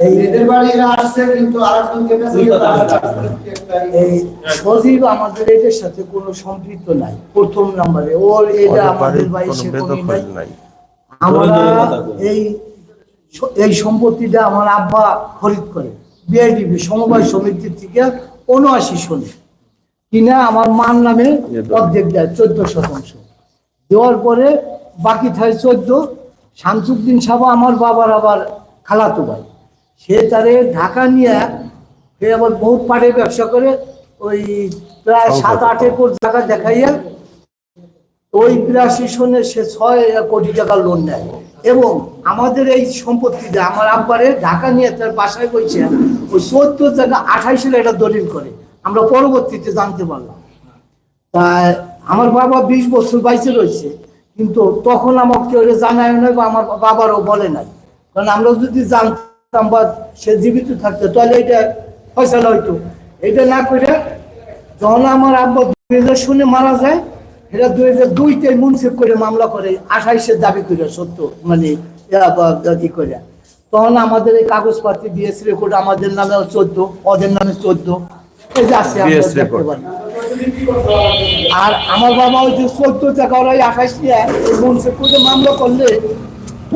এই এদের বাড়ি এরা আসছে কিন্তু আরেকজনকে এই সজীব আমাদের এটার সাথে কোনো সম্পৃক্ত নাই প্রথম নাম্বারে। ওর এটা আমাদের বাড়ি সে নাই। আমরা এই এই সম্পত্তিটা আমার আব্বা খরিদ করে বিআইডিবি সমবায় সমিতির থেকে উনআশি শনি। কিনা আমার মার নামে অর্ধেক দেয় চোদ্দ শতাংশ। দেওয়ার পরে বাকি থাকে চোদ্দ। শামসুদ্দিন সাবা আমার বাবার আবার খালাতো ভাই। সে তারে ঢাকা নিয়ে সে আবার বহুত পাটের ব্যবসা করে ওই প্রায় সাত আট একর জায়গা দেখাইয়া ওই বিরাশি সনে সে ছয় কোটি টাকা লোন নেয়। এবং আমাদের এই সম্পত্তিটা আমার আব্বারে ঢাকা নিয়ে তার বাসায় বইছে ওই চোদ্দ জায়গা আঠাইশের এটা দলিল করে। আমরা পরবর্তীতে জানতে পারলাম। তা আমার বাবা বিশ বছর বাইসে রয়েছে। কিন্তু তখন আমাকে কেউ জানায় নাই বা আমার বাবারও বলে নাই। কারণ আমরা যদি জানতাম বা সে জীবিত থাকতো তাহলে এটা ফয়সালা হইতো। এটা না করে যখন আমার আব্বা দুই হাজার শুনে মারা যায় এটা দুই হাজার দুইতে মুন্সিফ করে মামলা করে আঠাইশের দাবি করে সত্য মানে ই করে তখন আমাদের এই কাগজপাতি বিএস রেকর্ড আমাদের নামে চোদ্দ ওদের নামে চোদ্দ। এই যে আছে আমরা দেখতে পারি আর আমার বাবা ওই যে চোদ্দ টাকা ওরা আঠাশ নিয়ে মুন্সিফ মামলা করলে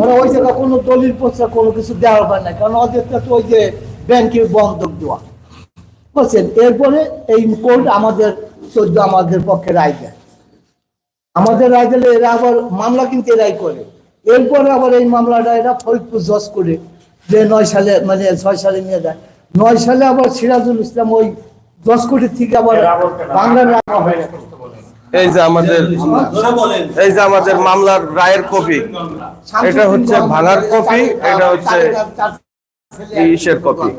ওরা ওই জায়গা কোনো দলিল পত্র, কোনো কিছু দেওয়ার হয় না। কারণ ওদের তো ওই যে ব্যাংকে বন্ধক দেওয়া। বুঝছেন? এরপরে এই কোর্ট আমাদের চোদ্দ আমাদের পক্ষে রায় দেয়। আমাদের রায় দিলে এরা আবার মামলা কিন্তু এরাই করে। এরপরে আবার এই মামলাটা এরা ফরিদপুর জজ করে যে নয় সালে মানে ছয় সালে নিয়ে যায়। নয় সালে আবার সিরাজুল ইসলাম ওই জজ কোর্টের থেকে আবার বাংলার রাখা হয় এই যে আমাদের এই যে আমাদের মামলার রায়ের কপি এটা হচ্ছে ভাঙার কপি এটা হচ্ছে ইসের কপি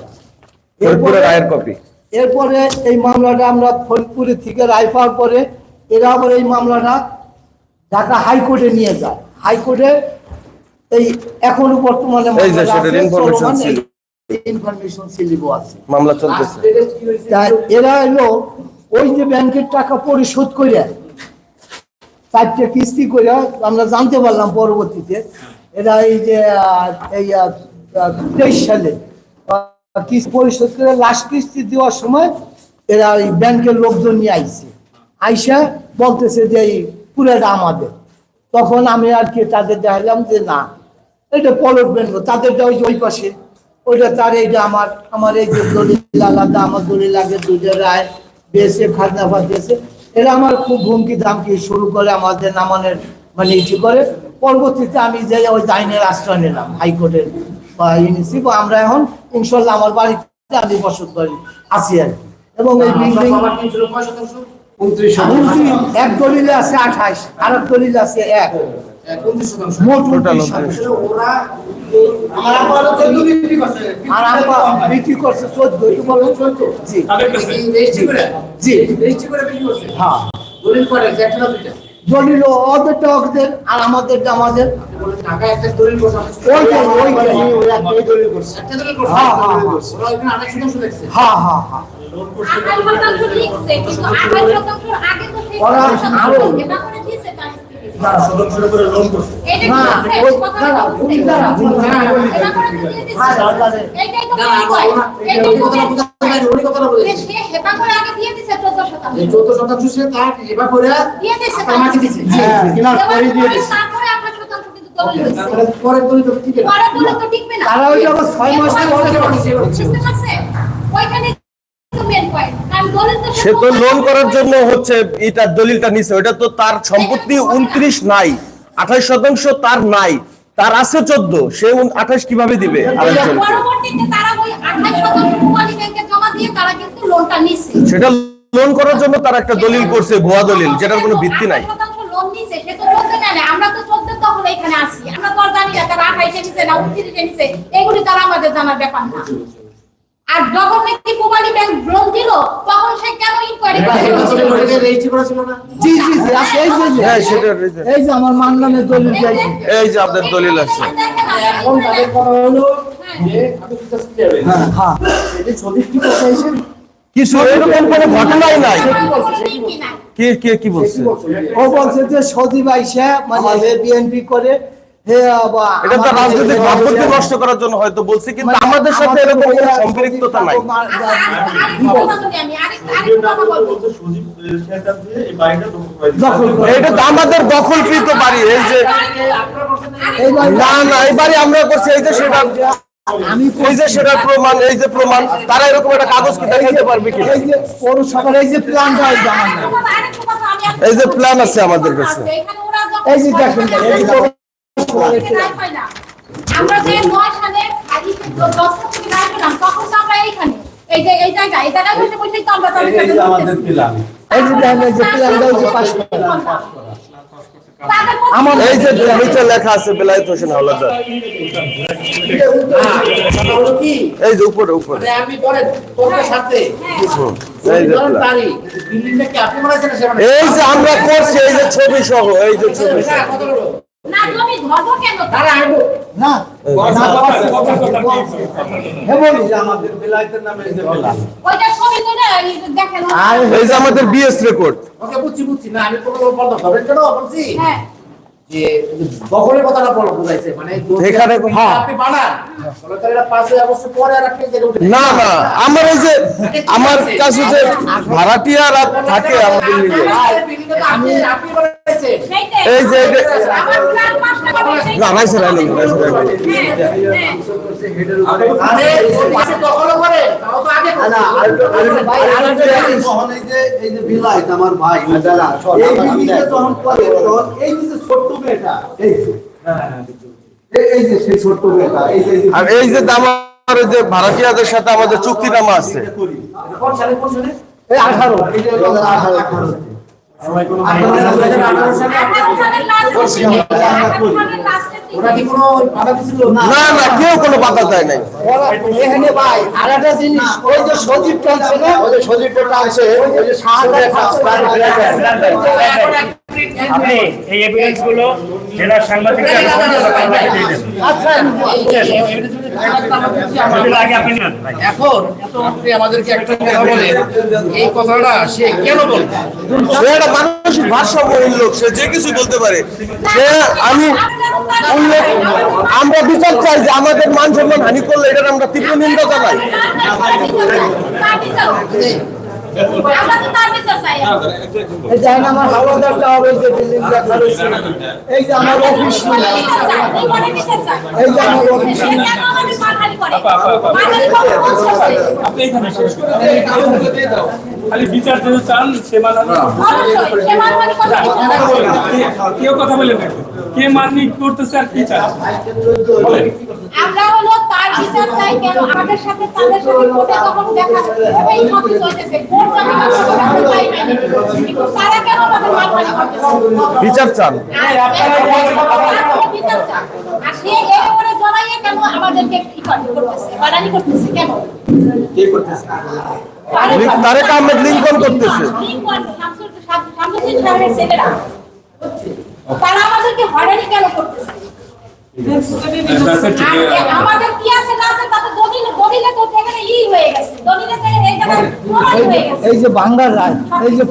ফরিদপুরের রায়ের কপি। এরপরে এই মামলাটা আমরা ফরিদপুরে থেকে রায় পাওয়ার পরে এরা আবার এই মামলাটা ঢাকা হাইকোর্টে নিয়ে যায়। হাইকোর্টে এই এখনও বর্তমানে এই যে সেটার information ছিল। ইনফরমেশন সিলিব আছে মামলা চলতেছে। তা এরা এলো ওই যে ব্যাংকের টাকা পরিশোধ করে চারটে কিস্তি করে আমরা জানতে পারলাম পরবর্তীতে এরা এই যে এই তেইশ সালে কিস্তি পরিশোধ করে লাস্ট কিস্তি দেওয়ার সময় এরা এই ব্যাংকের লোকজন নিয়ে আইছে। আইসা বলতেছে যে এই পুরাটা আমাদের। তখন আমি আর কি তাদের দেখালাম যে না এটা পলট তাদেরটা ওই ওই পাশে। ওইটা তার এইটা আমার আমার এই যে দলিল আলাদা আমার দলিল আগে দুটো রায় দিয়েছে খাজনা ফাজ দিয়েছে এরা আমার খুব হুমকি ধামকি শুরু করে আমাদের নামানের মানে ইটি করে। পরবর্তীতে আমি যে ওই আইনের আশ্রয় নিলাম হাইকোর্টের বা ইউনিসি আমরা এখন ইনশাল্লাহ আমার বাড়িতে আমি বসত করি আছি আর এবং এই বিল্ডিং এক দলিলে আছে আঠাশ আর এক দলিলে আছে এক। করছে। হ্যাঁ। দলিল ওদের আর আমাদের করছে হ্যাঁ, হ্যাঁ, হ্যাঁ। ওরা আরো- তার স্ত্রী। না এটা কি করছে? ওই- কথা না, না, বলছে। উনি দাঁড়া, উনি দাঁড়া, উনি এটা করে দিয়ে দিছে। হ্যাঁ, দাঁড়া, এইটাই তো না, বলা না, হয়। ওরা- এইটাই ওই তো কথাটা বলে- বোঝা যায় না, ওই কথাটা বলে যে দিচ্ছে। সে হেবা করে আগে দিয়ে দিছে 14 শতাংশ। এই চোদ্দ শতাংশ সে তার এবার করে দিয়ে দিছে আপনার মাকে দিছে হ্যাঁ। তারপরে পরের দলিল তো ঠিক আছে পরে দলিল তো টিকবে না। তারা ওই ছয় মাস? ওইখানে তো main সে তো লোন করার জন্য হচ্ছে এটা দলিলটা নিছে ওটা তো তার সম্পত্তি উনত্রিশ নাই আঠাশ শতাংশ তার নাই তার আছে চোদ্দ সে আঠাশ কীভাবে দিবে আরেকজনকে? পরবর্তীতে তারা ওই 28 শতাংশ কুমারী ব্যাংকে জমা দিয়ে তারা কিন্তু লোনটা নিছে। সেটা লোন করার জন্য তার একটা দলিল করছে ভুয়া দলিল যেটার কোনো ভিত্তি নাই। 28 শতাংশ লোন নিছে সে তো চোদ্দ নেয় না। আমরা তো চোদ্দ তখন এখানে আসি আমরা তো জানি না তারা আঠাইশে নিছে না উনত্রিশে নিছে এগুলি তারা আমাদের জানার ব্যাপার না। আর যখন নাকি কুমারী ব্যাংক লোন দিল তখন সে কেন ইনকোয়ারি করে রেজিস্ট্রি করা না? জি জি জি আছে এই যে হ্যাঁ সেটা। এই যে। আমার মান নামে দলিল যাই এই যে আপনার দলিল আছে। এখন তাদের কথা হলো যে আমি হ্যাঁ হ্যাঁ এই কি করছে এসে কিছু এরকম কোনো ঘটনাই নাই। কি কি বলছে? কে ও বলছে যে সজীব আইসা মানে বিএনপি করে এটা তো রাজনৈতিক ভাবমূর্তি নষ্ট করার জন্য হয়তো বলছি কিন্তু মানে আমাদের সাথে এরকম কোনো সম্পৃক্ততা নাই আচ্ছা। এটা তো দখলকৃত বাড়ি এই যে না না এই বাড়ি আমরা করছি এই যে সেটা এই যে সেটার প্রমাণ এই যে প্রমাণ তারা এরকম একটা কাগজ কি দেখাইতে পারবে কি এই যে পৌরসভার এই যে প্ল্যানটা এই plan আছে আমাদের কাছে। এই যে দেখেন। আমরা যে নয় সালে দশ থেকে রায় পেলাম তখন তো আমরা এইখানে। এই যে এই জায়গায় এই জায়গায় বসে বসেই তো আমরা তাদের সাথে এই যে দেখেন যে প্ল্যানটা এই যে পাশ আমার এই যে নিচে লেখা আছে বেলায়েত হোসেন হাওলাদার। কথা হলো কি এই যে উপরে উপরে। আমি পরে তোর সাথে। এই যে plan। তারিখ বিল্ডিংটা কি আপনি বানাইছেন না সে বানাইছে? এই যে আমরা করছি এই যে ছবি সহ এই যে ছবি সহ হ্যাঁ। না ধরবো কেন? তারা আইবো। না আমাদের বিএস রেকর্ড ওকে বুঝছি বুঝছি। না আমি কোনো কেন বলছি? হ্যাঁ। দখলের কথাটা বলো বুঝাইছে। মানে এখানে আপনি- হ্যাঁ। বানান না না আমার এই আমার কাছে যে ভাড়াটিয়ারা থাকে আমাদের নিজে। এই যে না আমার ভাই এই যে ছোট্ট মেয়েটা এই যে এই- এই সেই ছোট্ট মেয়েটা এই যে আর এই যে এই যে ভাড়াটিয়াদের সাথে আমাদের চুক্তিনামা আছে। করি কোন সালে কোন সালে এই আঠারো এই যে 2018 18 আঠারো সালে আপনি- আঠারো সালের last এর দিকে, আঠারো সালের last এর দিকে। ওরা কি কোনো বাধা দিছিল না না না কেউ কোনো বাধা দেয় নাই। এখানে ভাই আর একটা জিনিস ওই যে সজীব টানছে না ওই যে সজীবটা টানছে ওই যে আপনি এই এভিডেন্সগুলো জেলার সাংবাদিক আচ্ছা। এখন আপনি আমাদেরকে একটা কথা বলে এই কথাটা সে কেন বলবে? সে একটা মানসিক ভারসাম্যহীন লোক সে যে কিছু বলতে পারে। সে আমি আমরা বিচার চাই যে আমাদের মান সম্মান হানি করলে এটার আমরা তীব্র নিন্দা জানাই। আমরা হবে যে বিল্ডিং দেখা রয়েছে এই যে আমার অফিস এই যে আমার অফিস খালি বিচার যদি চান সে মানানো। কেউ কথা বলেন? কে মারনি করতেছে আর কি চান আমরা হলো তার বিচার কেন? আমাদের সাথে তাদের সাথে কোর্টে তখন দেখা এই মতো চলতেছে। কোর্ট জানি না আমরা চাই নাই কিন্তু তারা কেন আমাদের মারহানি করতেছে বিচার চান। বিচার চাই। আর সে এর উপরে জড়াইয়ে কেন আমাদেরকে কি করতেছে? বাড়ানি করতেছে কেন? তারেক- তারেক আহমেদ লিঙ্কন করতেছে। লিঙ্কন, শামসুল- শাম- শামসুদ্দিন সাহেবের ছেলেরা। তারা আমাদেরকে হয়রানি কেন করতেছে আচ্ছা, ঠিক আছে। আর আমাদের কি আছে না আছে তাতে দলিল দলিলে তো এখানে ই হয়ে গেছে। দলিলে তো এই জায়গায় প্রমাণ হয়ে গেছে। এই যে বাংলার রাজ এই যে